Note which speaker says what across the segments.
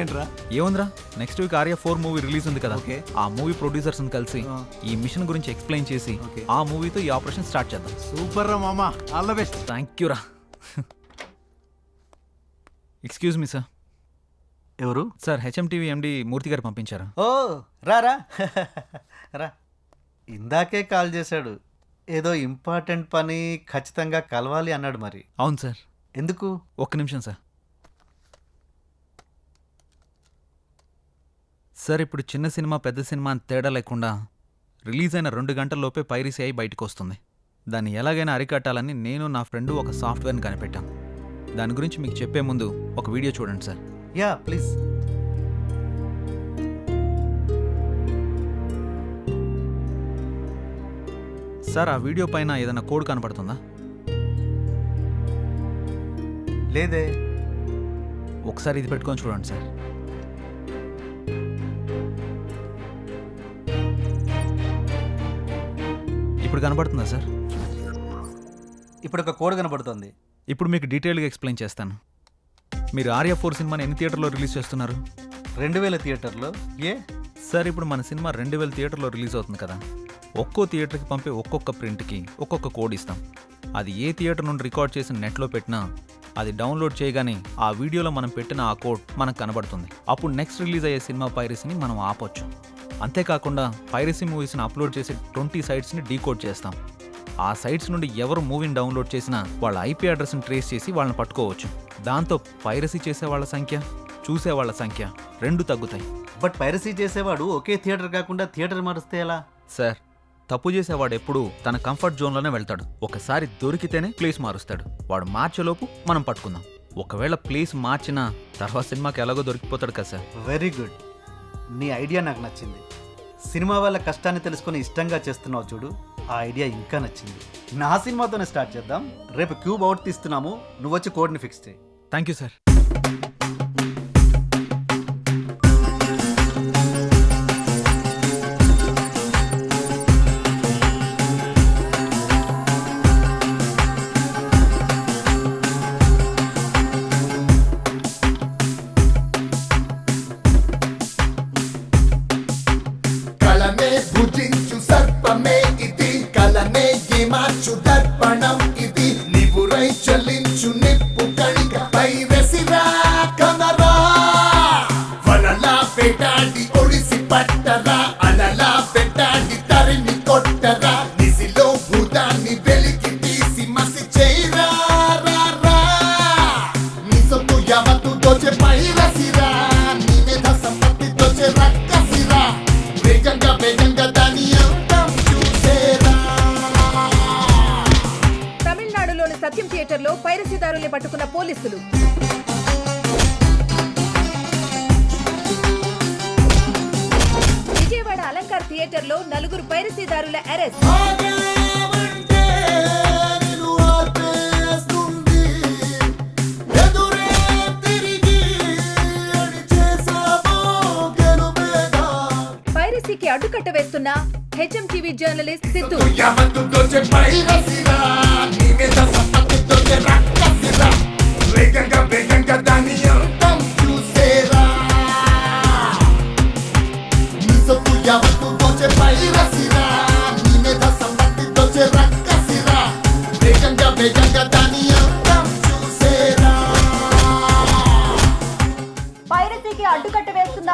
Speaker 1: ఏంట్రా?
Speaker 2: ఏముందిరా? Next week Arya four movie release ఉంది కదా.
Speaker 1: Okay.
Speaker 2: ఆ మూవీ ప్రొడ్యూసర్స్ కలిసి. ఈ మిషన్ గురించి ఎక్స్ప్లెయిన్ చేసి. ఆ మూవీతో ఈ ఆపరేషన్ స్టార్ట్ చేద్దాం.
Speaker 1: సూపర్ రా మామ. All the best
Speaker 2: thank you రా. ఎక్స్క్యూజ్ మీ సార్
Speaker 1: ఎవరు?
Speaker 2: Sir HM TV MD Murthy గారు పంపించారా.
Speaker 3: ఓ రారా రా. ఇందాకే కాల్ చేశాడు. ఏదో ఇంపార్టెంట్ పని ఖచ్చితంగా కలవాలి అన్నాడు మరి.
Speaker 2: అవును సార్
Speaker 3: ఎందుకు?
Speaker 2: ఒక్క నిమిషం సార్ సార్ ఇప్పుడు చిన్న సినిమా పెద్ద సినిమా అని తేడా లేకుండా రిలీజ్ అయిన రెండు గంటల్లోపే పైరసీ అయి బయటకు వస్తుంది దాన్ని ఎలాగైనా అరికట్టాలని నేను నా ఫ్రెండ్ ఒక సాఫ్ట్వేర్ని కనిపెట్టాం. దాని గురించి మీకు చెప్పే ముందు ఒక వీడియో చూడండి సార్.
Speaker 3: Yeah please.
Speaker 2: సార్ ఆ వీడియో పైన ఏదైనా కోడ్ కనపడుతుందా?
Speaker 3: లేదే.
Speaker 2: ఒకసారి ఇది పెట్టుకొని చూడండి సార్. ఇప్పుడు కనపడుతుందా సార్?
Speaker 3: ఇప్పుడు ఒక కోడ్ కనబడుతోంది.
Speaker 2: ఇప్పుడు మీకు డీటెయిల్గా ఎక్స్ప్లెయిన్ చేస్తాను. మీరు ఆర్య ఫోర్ సినిమాని ఎన్ని థియేటర్లో రిలీజ్ చేస్తున్నారు?
Speaker 3: రెండు వేల థియేటర్లో? ఏ?
Speaker 2: సార్ ఇప్పుడు మన సినిమా రెండు వేల థియేటర్లో రిలీజ్ అవుతుంది కదా. ఒక్కో థియేటర్కి పంపే ఒక్కొక్క ప్రింట్కి ఒక్కొక్క కోడ్ ఇస్తాం. అది ఏ థియేటర్ నుండి రికార్డ్ చేసి నెట్లో పెట్టినా అది డౌన్లోడ్ చేయగానే ఆ వీడియోలో మనం పెట్టిన ఆ కోడ్ మనకు కనబడుతుంది. అప్పుడు నెక్స్ట్ రిలీజ్ అయ్యే సినిమా పైరసీని మనం ఆపొచ్చు. అంతేకాకుండా పైరసీ మూవీస్ని అప్లోడ్ చేసే ట్వంటీ సైట్స్ని డీకోడ్ చేస్తాం. ఆ సైట్స్ నుండి ఎవరు మూవీని డౌన్లోడ్ చేసినా వాళ్ళ ఐపీ అడ్రస్ని ట్రేస్ చేసి వాళ్ళని పట్టుకోవచ్చు. దాంతో పైరసీ చేసే వాళ్ళ సంఖ్య చూసే వాళ్ళ సంఖ్య రెండు తగ్గుతాయి.
Speaker 3: బట్ పైరసీ చేసేవాడు ఒకే థియేటర్ కాకుండా థియేటర్ మారిస్తే ఎలా?
Speaker 2: సార్ తప్పు చేసేవాడు ఎప్పుడు తన కంఫర్ట్ జోన్లోనే వెళ్తాడు. ఒకసారి దొరికితేనే ప్లేస్ మారుస్తాడు. వాడు మార్చేలోపు మనం పట్టుకుందాం. ఒకవేళ ప్లేస్ మార్చినా తర్వాత సినిమాకి ఎలాగో దొరికిపోతాడు కదా సార్.
Speaker 3: Very good. నీ ఐడియా నాకు నచ్చింది. సినిమా వాళ్ళ కష్టాన్ని తెలుసుకొని ఇష్టంగా చేస్తున్నావు చూడు ఆ ఐడియా ఇంకా నచ్చింది. నా సినిమాతోనే స్టార్ట్ చేద్దాం. రేపు క్యూబ్ అవుట్ తీస్తున్నాము. నువ్వు వచ్చి కోడ్ని ఫిక్స్ చేయి.
Speaker 2: Thank you sir.
Speaker 4: పోలీసులు. విజయవాడ అలంకార్ థియేటర్లో నలుగురు పైరసీదారుల అరెస్ట్. పైరసీకి అడ్డుకట్ట వేస్తున్న హెచ్ఎం టీవీ జర్నలిస్ట్ సిద్ధు.
Speaker 5: వేగంగా వేగంగా దాని అంతం చూసేరా. నీ సొత్తు యావత్తు దోచే పైరసిరా, నీ మీద సంపత్తి దోచే రక్కసిరా. వేగంగా వేగంగా దాని అంతం చూసేరా.
Speaker 6: పైరసీకి అడ్డుకట్ట వేస్తున్న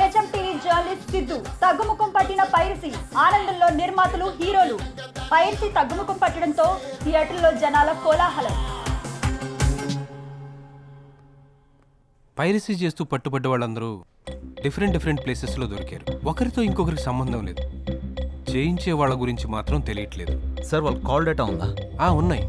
Speaker 6: హెచ్ఎం టీవీ జర్నలిస్ట్ సిద్ధు. తగ్గుముఖం పట్టిన పైరసీ ఆనందంలో నిర్మాతలు హీరోలు. పైరసీ తగ్గుముఖం పట్టడంతో థియేటర్లో జనాల కోలాహలం.
Speaker 7: పైరసీ చేస్తూ పట్టుబడ్డ వాళ్ళందరూ డిఫరెంట్ డిఫరెంట్ ప్లేసెస్లో దొరికారు. ఒకరితో ఇంకొకరికి సంబంధం లేదు. చేయించే వాళ్ళ గురించి మాత్రం తెలియట్లేదు.
Speaker 2: సార్ వాళ్ళ కాల్ డేటా ఉందా?
Speaker 7: ఆ ఉన్నాయి.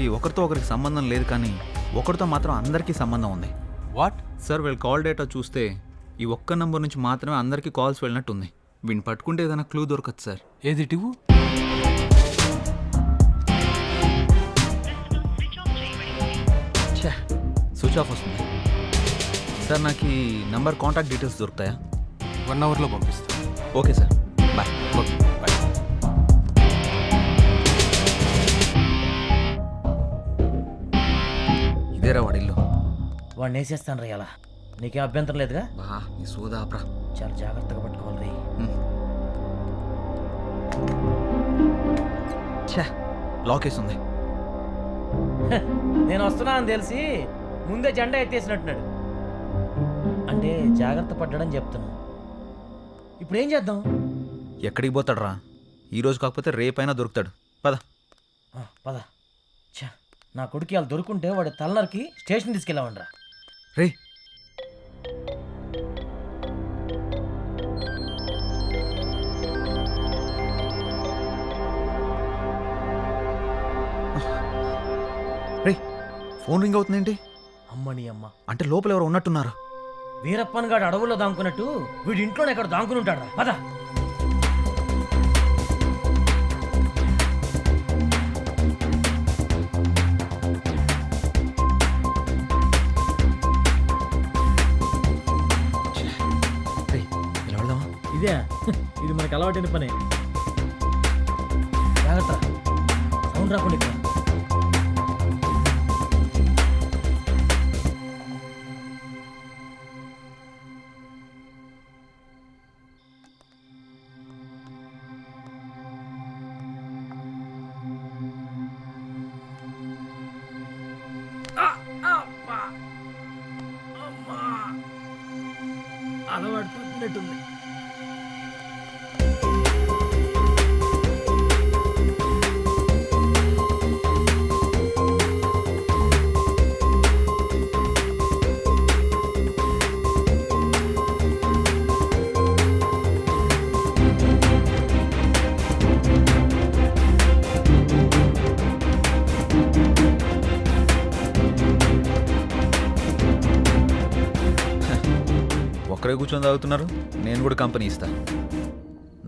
Speaker 2: వీళ్ళకి ఒకరితో ఒకరికి సంబంధం లేదు కానీ ఒకరితో మాత్రం అందరికీ సంబంధం ఉంది.
Speaker 7: వాట్?
Speaker 2: సార్ వీళ్ళ కాల్ డేటా చూస్తే ఈ ఒక్క నంబర్ నుంచి మాత్రమే అందరికీ కాల్స్ వెళ్ళినట్టు ఉంది. వీడిని పట్టుకుంటే ఏదైనా క్లూ దొరకదు సార్.
Speaker 7: ఏది టివు
Speaker 2: స్విచ్ ఆఫ్ వస్తుంది. సార్ నాకు ఈ నంబర్ కాంటాక్ట్ డీటెయిల్స్ దొరుకుతాయా?
Speaker 7: వన్ అవర్లో పంపిస్తాను.
Speaker 2: Okay sir. ఇదేరా వాడి ఇల్లు.
Speaker 8: వాడిని వేసేస్తాను రా ఇలా. నీకేం అభ్యంతరం లేదుగా?
Speaker 2: బా ఈ సోదాప్రా
Speaker 8: చాలా జాగ్రత్తగా పట్టుకోవాలి రీ.
Speaker 2: ఛే లాక్ వేసి ఉంది
Speaker 8: నేను వస్తున్నా అని తెలిసి ముందే జెండా ఎత్తేసినట్టున్నాడు. అంటే జాగ్రత్త పడ్డాడని చెప్తున్నా. ఇప్పుడు ఏం చేద్దాం?
Speaker 2: ఎక్కడికి పోతాడు రా ఈ రోజు కాకపోతే రేపైనా దొరుకుతాడు. పద.
Speaker 8: ఆ, పద. ఛా నా కొడుకు వాళ్ళు దొరుకుంటే వాడి తలనరికి స్టేషన్ తీసుకెళ్ళామండ్రా
Speaker 2: రే. రే ఫోన్ రింగ్ అవుతుందేంటి?
Speaker 8: అమ్మని అమ్మ.
Speaker 2: అంటే లోపల ఎవరు ఉన్నట్టున్నారు.
Speaker 8: వీరప్పన్ గాడు అడవుల్లో దాంకున్నట్టు వీడి ఇంట్లోనే ఎక్కడ దాంకుని ఉంటాడు పద. ఇదే. ఇది మనకు అలవాటైన పని. జాగ్రత్త. సౌండ్ రాకుండా ఇక్కడ. అలవాటు పడినట్టుంది
Speaker 2: ఒక్కరే కూర్చొని తాగుతున్నారు? నేను కూడా కంపెనీ ఇస్తా.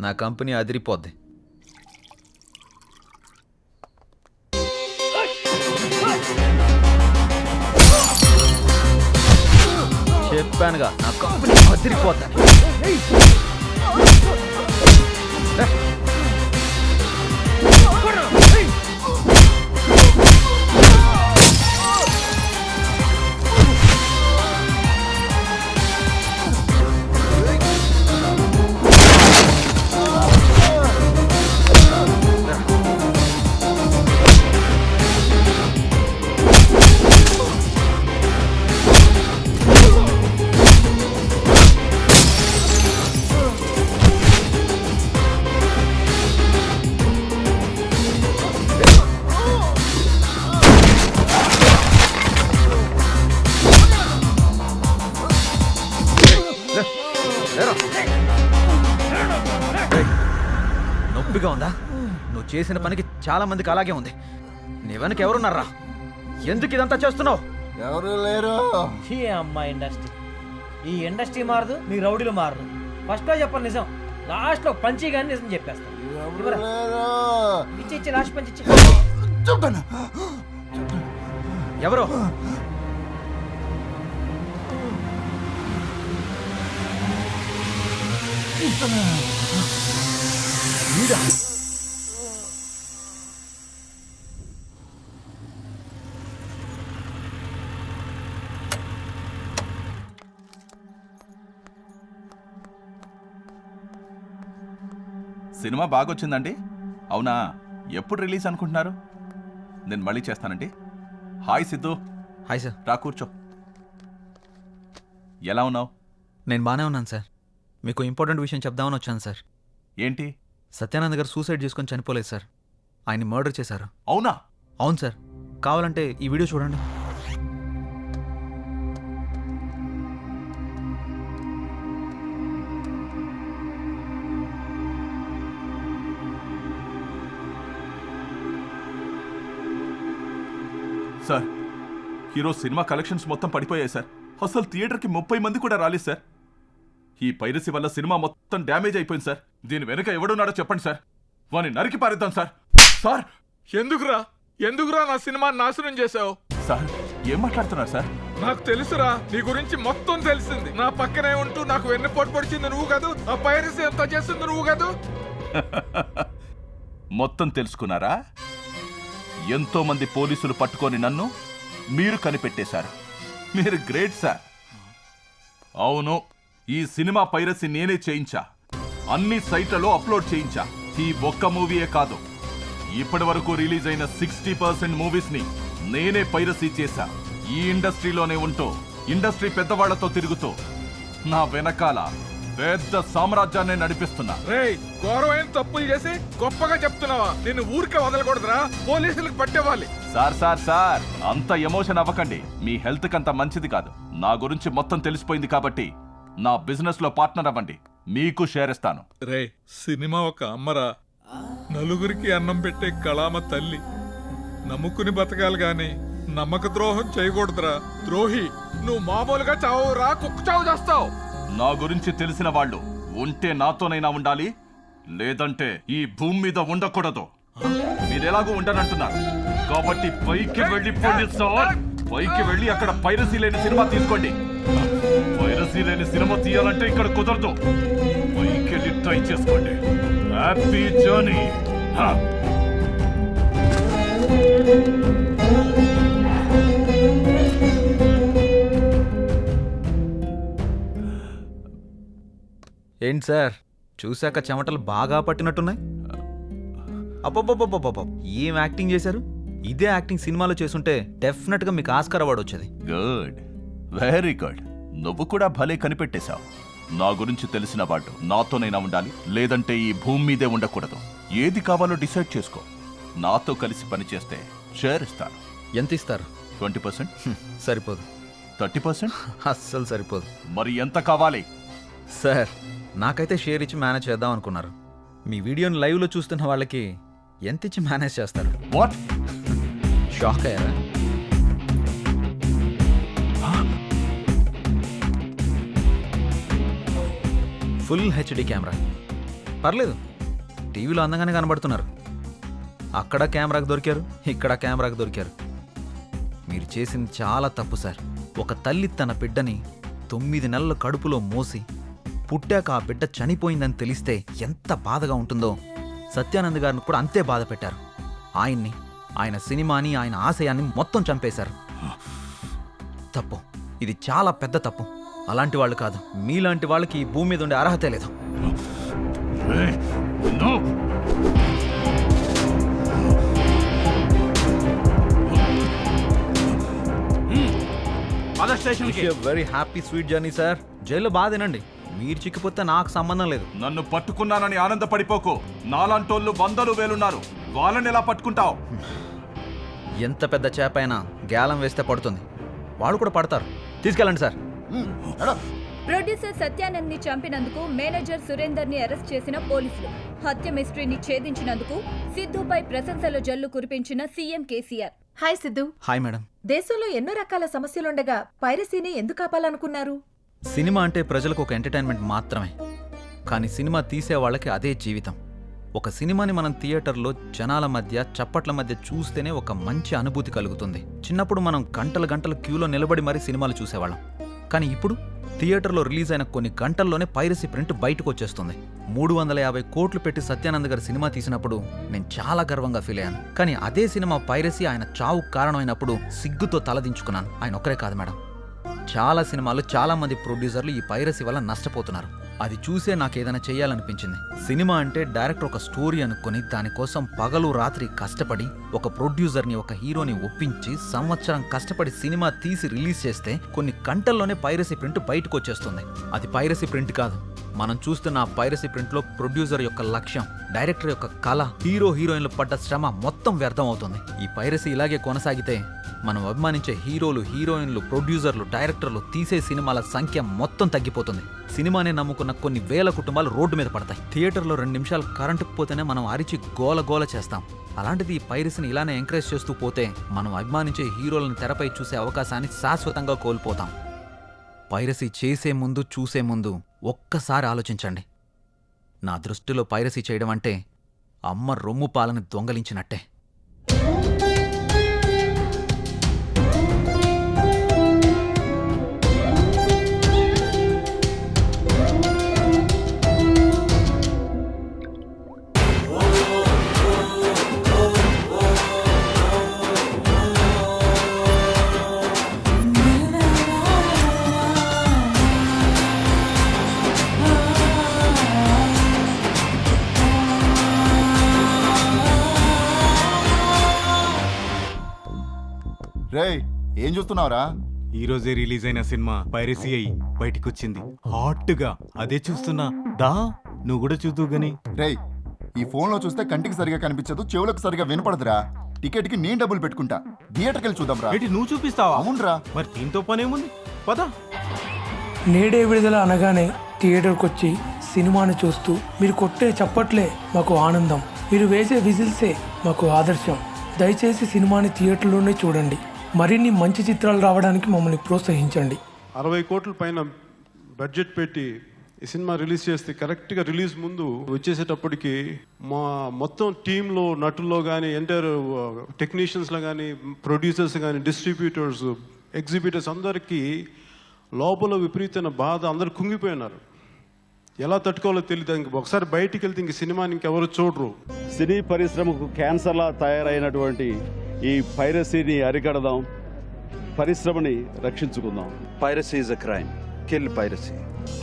Speaker 2: నా కంపెనీ అదిరిపోద్ది. చెప్పానుగా నా కంపెనీ అదిరిపోద్ది. చేసిన పనికి చాలా మందికి అలాగే ఉంది. నీ వెనక ఎవరున్నారా? ఎందుకు ఇదంతా చేస్తున్నావు?
Speaker 5: ఎవరు లేరు?
Speaker 8: ఈ అమ్మాయి ఇండస్ట్రీ. ఈ ఇండస్ట్రీ మారదు మీ రౌడీలు మారదు. ఫస్ట్లో చెప్పను నిజం లాస్ట్లో పంచి కానీ నిజం చెప్పేస్తాను. ఇవ్వరా?
Speaker 5: లేరు?
Speaker 8: ఇచ్చి ఇచ్చి లాస్ట్ పంచి ఇచ్చి.
Speaker 5: చెప్తాను
Speaker 2: ఎవరు?
Speaker 9: సినిమా బాగొచ్చిందండి. అవునా? ఎప్పుడు రిలీజ్ అనుకుంటున్నారు? నేను మళ్ళీ చేస్తానండి. హాయ్ సిద్ధు.
Speaker 2: Hi sir.
Speaker 9: రా కూర్చో. ఎలా ఉన్నావు?
Speaker 2: నేను బాగానే ఉన్నాను సార్. మీకు ఇంపార్టెంట్ విషయం చెప్దామని వచ్చాను సార్.
Speaker 9: ఏంటి?
Speaker 2: సత్యానంద్ గారు సూసైడ్ చేసుకొని చనిపోలేదు సార్. ఆయన్ని మర్డర్ చేశారు.
Speaker 9: అవునా?
Speaker 2: అవును సార్. కావాలంటే ఈ వీడియో చూడండి.
Speaker 9: సార్ ఈరోజు సినిమా కలెక్షన్స్ మొత్తం పడిపోయాయి సార్. అసలు థియేటర్కి ముప్పై మంది కూడా రాలేదు సార్. ఈ పైరసీ వల్ల సినిమా మొత్తం డ్యామేజ్ అయిపోయింది సార్. దీని వెనుక ఎవడున్నాడో చెప్పండి సార్. వాని నరికి పారేద్దాం సార్. సార్!
Speaker 10: ఎందుకురా? ఎందుకురా నా సినిమా నాశనం చేశావు?
Speaker 9: సార్ ఏం మాట్లాడుతున్నారు సార్?
Speaker 10: నాకు తెలుసురా నీ గురించి మొత్తం తెలిసింది. నా పక్కనే ఉంటూ నాకు వెన్నుపోటు పొడిచింది నువ్వు కాదు? ఆ పైరసీ ఎంత చేసింది నువ్వు కాదు?
Speaker 9: మొత్తం తెలుసుకున్నారా? ఎంతో మంది పోలీసులు పట్టుకొని నన్ను మీరు కనిపెట్టేశారు. మీరు గ్రేట్ సార్. అవును ఈ సినిమా పైరసీ నేనే చేయించా. అన్ని సైట్లలో అప్లోడ్ చేయించా. ఈ ఒక్క మూవీయే కాదు. ఇప్పటి వరకు రిలీజ్ అయిన సిక్స్టీ పర్సెంట్ మూవీస్ని నేనే పైరసీ చేశా. ఈ ఇండస్ట్రీలోనే ఉంటూ ఇండస్ట్రీ పెద్దవాళ్ళతో తిరుగుతూ నా వెనకాల పెద్ద సామ్రాజ్యాన్ని నడిపిస్తున్నా.
Speaker 10: రేయ్ ఘోరమైన తప్పులు చేసి గొప్పగా చెప్తున్నావా? నిన్ను ఊరికే వదలకూడదురా. పోలీసులకు పట్టేవాలి
Speaker 9: సార్ సార్ సార్ అంత ఎమోషన్ అవ్వకండి. మీ హెల్త్ కంత మంచిది కాదు. నా గురించి మొత్తం తెలిసిపోయింది కాబట్టి నా బిజినెస్లో పార్ట్నర్ అవ్వండి. మీకు షేర్ ఇస్తాను.
Speaker 10: రే సినిమా ఒక అమ్మరా. నలుగురికి అన్నం పెట్టే కళామ తల్లి. నమ్ముకుని బతకాలి గాని నమ్మక ద్రోహం చేయకూడదురా. ద్రోహి నువ్వు మామూలుగా చావురా కుక్క చావు చేస్తావు.
Speaker 9: నా గురించి తెలిసిన వాళ్ళు ఉంటే నాతోనైనా ఉండాలి లేదంటే ఈ భూమి మీద ఉండకూడదు. మీరెలాగూ ఉండనంటున్నారు. కాబట్టి పైకి వెళ్ళిపోండి సార్. పైకి వెళ్ళి అక్కడ పైరసీ లేని సినిమా తీసుకోండి. పైరసీ లేని సినిమా తీయాలంటే ఇక్కడ కుదరదు. పైకి వెళ్ళి ట్రై చేసుకోండి. Happy journey.
Speaker 2: ఏంటి సార్? చూశాక చెమటలు బాగా పట్టినట్టున్నాయి. అబ్బబ్బబ్బబ్బబ్బ. ఏం యాక్టింగ్ చేశారు? ఇదే యాక్టింగ్ సినిమాలో చేసుంటే డెఫినెట్గా మీకు ఆస్కార్ అవార్డు వచ్చేది.
Speaker 9: గుడ్. Very good. నువ్వు కూడా భలే కనిపెట్టేశావు. నా గురించి తెలిసిన వాళ్ళు నాతోనైనా ఉండాలి లేదంటే ఈ భూమి మీదే ఉండకూడదు. ఏది కావాలో డిసైడ్ చేసుకో. నాతో కలిసి పనిచేస్తే షేర్ ఇస్తాను.
Speaker 2: ఎంత ఇస్తారు?
Speaker 9: Twenty percent?
Speaker 2: సరిపోదు.
Speaker 9: Thirty percent?
Speaker 2: అస్సలు సరిపోదు.
Speaker 9: మరి ఎంత కావాలి?
Speaker 2: సార్ నాకైతే షేర్ ఇచ్చి మేనేజ్ చేద్దాం అనుకున్నారు. మీ వీడియోని లైవ్లో చూస్తున్న వాళ్ళకి ఎంత ఇచ్చి మేనేజ్ చేస్తారు?
Speaker 9: వాట్
Speaker 2: షాక్ అయ్యారా? ఫుల్ హెచ్డి కెమెరా పర్లేదు. టీవీలో అందంగానే కనబడుతున్నారు. అక్కడ కెమెరాకు దొరికారు ఇక్కడ కెమెరాకు దొరికారు. మీరు చేసింది చాలా తప్పు సార్. ఒక తల్లి తన బిడ్డని తొమ్మిది నెలల కడుపులో మోసి పుట్టాక ఆ బిడ్డ చనిపోయిందని తెలిస్తే ఎంత బాధగా ఉంటుందో. సత్యానంద్ గారిని కూడా అంతే బాధ పెట్టారు. ఆయన్ని ఆయన సినిమాని ఆయన ఆశయాన్ని మొత్తం చంపేశారు. తప్పు. ఇది చాలా పెద్ద తప్పు. అలాంటి వాళ్ళు కాదు. మీలాంటి వాళ్ళకి ఈ భూమి మీద ఉండే అర్హతే లేదు. Very happy sweet journey sir. జైల్లో బాధ తినండి. మీరు చిక్కిపోతే నాకు సంబంధం లేదు.
Speaker 9: నన్ను పట్టుకున్నానని ఆనందపడిపోకు. నాలాంటోళ్ళు వందలు వేలున్నారు. వాళ్ళని ఎలా పట్టుకుంటావు?
Speaker 2: ఎంత పెద్ద చేప అయినా గ్యాలం వేస్తే పడుతుంది. వాళ్ళు కూడా పడతారు. తీసుకెళ్ళండి సార్.
Speaker 4: ప్రొడ్యూసర్ సత్యానంద్ని చంపినందుకు మేనేజర్ సురేందర్ని అరెస్ట్ చేసిన పోలీసులు. హత్య మిస్టరీని ఛేదించినందుకు సిద్ధుపై ప్రశంసల జల్లు కురిపించిన CM KCR.
Speaker 11: Hi Siddhu.
Speaker 2: Hi madam.
Speaker 11: దేశంలో ఎన్నో రకాల సమస్యలుండగా పైరసీని ఎందుకు ఆపాలనుకున్నారు
Speaker 2: సినిమా అంటే ప్రజలకు ఒక ఎంటర్టైన్మెంట్ మాత్రమే. కానీ సినిమా తీసే వాళ్ళకి అదే జీవితం. ఒక సినిమాని మనం థియేటర్లో జనాల మధ్య చప్పట్ల మధ్య చూస్తేనే ఒక మంచి అనుభూతి కలుగుతుంది. చిన్నప్పుడు మనం గంటల గంటల క్యూలో నిలబడి మరీ సినిమాలు చూసేవాళ్ళం. కానీ ఇప్పుడు థియేటర్లో రిలీజ్ అయిన కొన్ని గంటల్లోనే పైరసీ ప్రింట్ బయటకు వచ్చేస్తుంది మూడు వందల యాభై కోట్లు పెట్టి సత్యానంద్ గారి సినిమా తీసినప్పుడు నేను చాలా గర్వంగా ఫీల్ అయ్యాను. కానీ అదే సినిమా పైరసీ ఆయన చావుకు కారణమైనప్పుడు సిగ్గుతో తలదించుకున్నాను. ఆయన ఒక్కరే కాదు మేడం. చాలా సినిమాలు చాలా మంది ప్రొడ్యూసర్లు ఈ పైరసీ వల్ల నష్టపోతున్నారు. అది చూసే నాకు ఏదైనా చేయాలనిపించింది సినిమా అంటే డైరెక్టర్ ఒక స్టోరీ అనుకుని దానికోసం పగలు రాత్రి కష్టపడి ఒక ప్రొడ్యూసర్ని ఒక హీరోని ఒప్పించి సంవత్సరం కష్టపడి సినిమా తీసి రిలీజ్ చేస్తే కొన్ని గంటల్లోనే పైరసీ ప్రింట్ బయటకు వచ్చేస్తుంది. అది పైరసీ ప్రింట్ కాదు. మనం చూస్తున్న ఆ పైరసీ ప్రింట్లో ప్రొడ్యూసర్ యొక్క లక్ష్యం డైరెక్టర్ యొక్క కళ హీరో హీరోయిన్లు పడ్డ శ్రమ మొత్తం వ్యర్థం అవుతుంది. ఈ పైరసీ ఇలాగే కొనసాగితే మనం అభిమానించే హీరోలు హీరోయిన్లు ప్రొడ్యూసర్లు డైరెక్టర్లు తీసే సినిమాల సంఖ్య మొత్తం తగ్గిపోతుంది. సినిమానే నమ్ముకున్న కొన్ని వేల కుటుంబాలు రోడ్డు మీద పడతాయి. థియేటర్లో రెండు నిమిషాలు కరెంటు పోతేనే మనం అరిచి గోల గోల చేస్తాం. అలాంటిది ఈ పైరసీని ఇలానే ఎంకరేజ్ చేస్తూ పోతే మనం అభిమానించే హీరోలను తెరపై చూసే అవకాశాన్ని శాశ్వతంగా కోల్పోతాం. పైరసీ చేసే ముందు చూసే ముందు ఒక్కసారి ఆలోచించండి. నా దృష్టిలో పైరసీ చేయడం అంటే అమ్మ రొమ్ము పాలని దొంగలించినట్టే.
Speaker 12: రేయ్ ఏం చూస్తున్నావురా?
Speaker 7: ఈ రోజే రిలీజ్ అయిన సినిమా పైరసీ అయి బయటికి వచ్చింది హాట్గా అదే చూస్తున్నా. దా నువ్వు కూడా చూద్దు గని.
Speaker 12: రేయ్ ఈ ఫోన్లో చూస్తే కంటికి సరిగా కనిపించదు చెవులకు సరిగా వినపడదురా. టికెట్కి నేను డబ్బులు పెట్టుకుంటా. థియేటర్కి వెళ్ళి చూద్దాం రా
Speaker 7: ఏంటి నువ్వు చూపిస్తావా?
Speaker 12: అవునరా.
Speaker 7: మరి దీంతో పని ఏముంది పద.
Speaker 13: నేడే విడుదల అనగానే థియేటర్కి వచ్చి సినిమాను చూస్తూ మీరు కొట్టే చప్పట్లే మాకు ఆనందం. మీరు వేసే విజిల్సే మాకు ఆదర్శం. దయచేసి సినిమాని థియేటర్లోనే చూడండి. మరిన్ని మంచి చిత్రాలు రావడానికి మమ్మల్ని ప్రోత్సహించండి.
Speaker 14: అరవై కోట్ల పైన బడ్జెట్ పెట్టి ఈ సినిమా రిలీజ్ చేస్తే కరెక్ట్గా రిలీజ్ ముందు వచ్చేసేటప్పటికి మా మొత్తం టీంలో నటుల్లో కానీ ఎంటైర్ టెక్నీషియన్స్లో కానీ ప్రొడ్యూసర్స్ కానీ డిస్ట్రిబ్యూటర్స్ ఎగ్జిబిటర్స్ అందరికీ లోపల విపరీతమైన బాధ అందరు కుంగిపోయినారు. ఎలా తట్టుకోవాలో తెలియదు ఇంక. ఒకసారి బయటికి వెళ్తే ఇంక సినిమాని ఇంకెవరు చూడరు.
Speaker 1: సినీ పరిశ్రమకు క్యాన్సర్లా తయారైనటువంటి ఈ పైరసీని అరికడదాం పరిశ్రమని రక్షించుకుందాం. Piracy is a crime kill piracy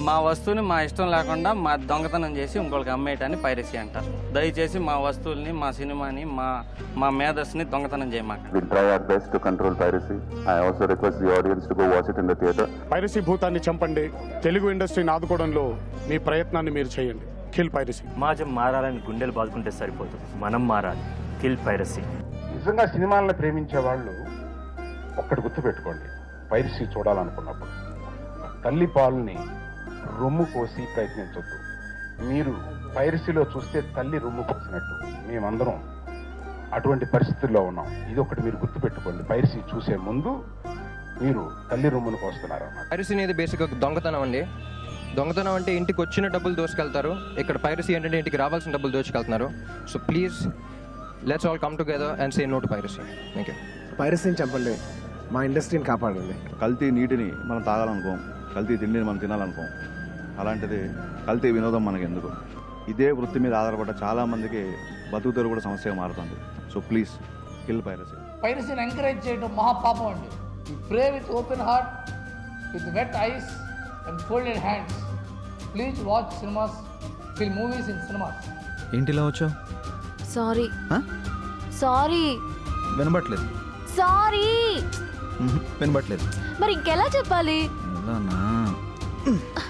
Speaker 15: మా వస్తువుని మా ఇష్టం లేకుండా మా దొంగతనం చేసి ఇంకొకరికి అమ్మేయటాన్ని పైరసీ అంటారు. దయచేసి మా వస్తువుల్ని మా సినిమాని మా మా మేధస్సుని దొంగతనం
Speaker 16: in the theater.
Speaker 14: పైరసీ భూతాన్ని చంపండి తెలుగు ఇండస్ట్రీని ఆదుకోవడంలో మీ ప్రయత్నాన్ని మీరు చేయండి కిల్ పైరసీ
Speaker 1: సమాజం మారాలని గుండెలు బాదుకుంటే సరిపోతుంది మనం మారాలి. కిల్ పైరసీ
Speaker 14: నిజంగా సినిమాలను ప్రేమించే వాళ్ళు ఒక్కటి గుర్తుపెట్టుకోండి పైరసీ చూడాలనుకున్నప్పుడు. తల్లి పాలని రొమ్ము కోసి ప్రయత్నించొద్దు. మీరు పైరసీలో చూస్తే తల్లి రొమ్ము కోసినట్టు. మేమందరం అటువంటి పరిస్థితుల్లో ఉన్నాం. ఇది ఒకటి మీరు గుర్తుపెట్టుకోండి పైరసీ చూసే ముందు మీరు తల్లి రొమ్మును కోస్తున్నారు
Speaker 15: పైరసీ అనేది బేసిక్గా దొంగతనం అండి. దొంగతనం అంటే ఇంటికి వచ్చిన డబ్బులు దోచుకెళ్తారు ఇక్కడ పైరసీ ఏంటంటే ఇంటికి రావాల్సిన డబ్బులు దోచుకెళ్తున్నారు so please let's all come together and say no to piracy thank you
Speaker 14: పైరసీని చంపండి. మా ఇండస్ట్రీని కాపాడండి.
Speaker 1: కల్తీ నీటిని మనం తాగాలనుకోం. కల్తీ తిండిని మనం తినాలనుకోం. అలాంటిది కల్తీ వినోదం మనకి ఎందుకు ఇదే వృత్తి మీద ఆధారపడ్డ చాలా మందికి బతుకుతారు కూడా సమస్యగా మారుతుంది. సో ప్లీజ్ కిల్ పైరసీ
Speaker 15: పైరసీని ఎంకరేజ్ చేయడం మహాపాపం అండి. Pray with open heart with wet eyes and folded hands please watch cinemas fill movies in cinemas
Speaker 2: ఏంటిలా వచ్చావు?
Speaker 17: సారీ? సారీ.
Speaker 2: వినబట్లేదు
Speaker 17: సారీ.
Speaker 2: వినబట్లేదు
Speaker 17: మరి ఇంకెలా
Speaker 2: చెప్పాలి?